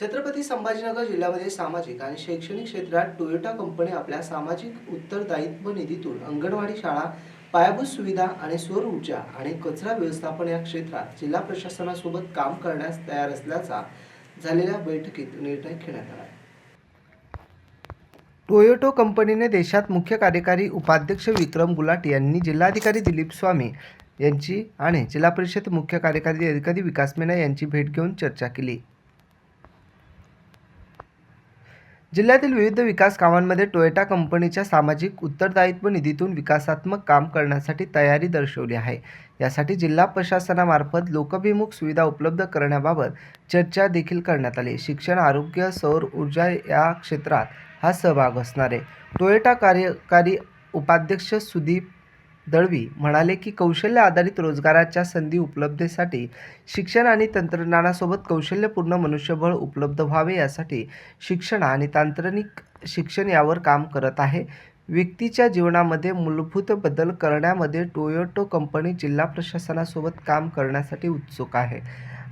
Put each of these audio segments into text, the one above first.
छत्रपती संभाजीनगर जिल्ह्यामध्ये सामाजिक आणि शैक्षणिक क्षेत्रात टोयोटा कंपनी आपल्या सामाजिक उत्तरदायित्व निधीतून अंगणवाडी शाळा पायाभूत सुविधा आणि सौर ऊर्जा आणि कचरा व्यवस्थापन या क्षेत्रात जिल्हा प्रशासनासोबत काम करण्यास तयार असल्याचा झालेल्या बैठकीत निर्णय घेण्यात आला. टोयोटो कंपनीने देशात मुख्य कार्यकारी उपाध्यक्ष विक्रम गुलाट यांनी जिल्हाधिकारी दिलीप स्वामी यांची आणि जिल्हा परिषद मुख्य कार्यकारी अधिकारी विकास मेना यांची भेट घेऊन चर्चा केली. जिल्ह्यातील विविध विकास कामांमध्ये टोयोटा कंपनीच्या सामाजिक उत्तरदायित्व निधीतून विकासात्मक काम करण्यासाठी तयारी दर्शवली आहे. यासाठी जिल्हा प्रशासनामार्फत लोकभिमुख सुविधा उपलब्ध करण्याबाबत चर्चा देखील करण्यात आली. शिक्षण आरोग्य सौर ऊर्जा या क्षेत्रात हा सहभाग असणार आहे. टोयोटा कार्यकारी उपाध्यक्ष सुदीप दळवी म्हणाले की कौशल्य आधारित रोजगाराच्या संधी उपलब्धतेसाठी शिक्षण आणि तंत्रज्ञानासोबत कौशल्यपूर्ण मनुष्यबळ उपलब्ध व्हावे यासाठी शिक्षण आणि तांत्रिक शिक्षण यावर काम करत आहे. व्यक्तीच्या जीवनामध्ये मूलभूत बदल करण्यामध्ये टोयोटो कंपनी जिल्हा प्रशासनासोबत काम करण्यासाठी उत्सुक आहे.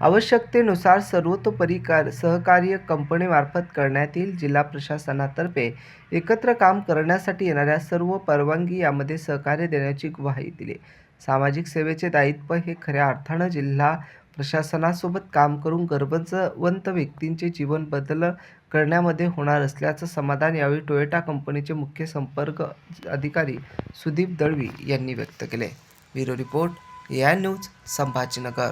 आवश्यकतेनुसार सर्वतोपरी कार सहकार्य कंपनीमार्फत करण्यात येईल. जिल्हा प्रशासनातर्फे एकत्र काम करण्यासाठी येणाऱ्या सर्व परवानगी यामध्ये सहकार्य देण्याची ग्वाही दिली. सामाजिक सेवेचे दायित्व हे खऱ्या अर्थानं जिल्हा प्रशासनासोबत काम करून गर्भजवंत व्यक्तींचे जीवन बदल करण्यामध्ये होणार असल्याचं समाधान यावेळी टोयोटा कंपनीचे मुख्य संपर्क अधिकारी सुदीप दळवी यांनी व्यक्त केले. ब्युरो रिपोर्ट या न्यूज संभाजीनगर.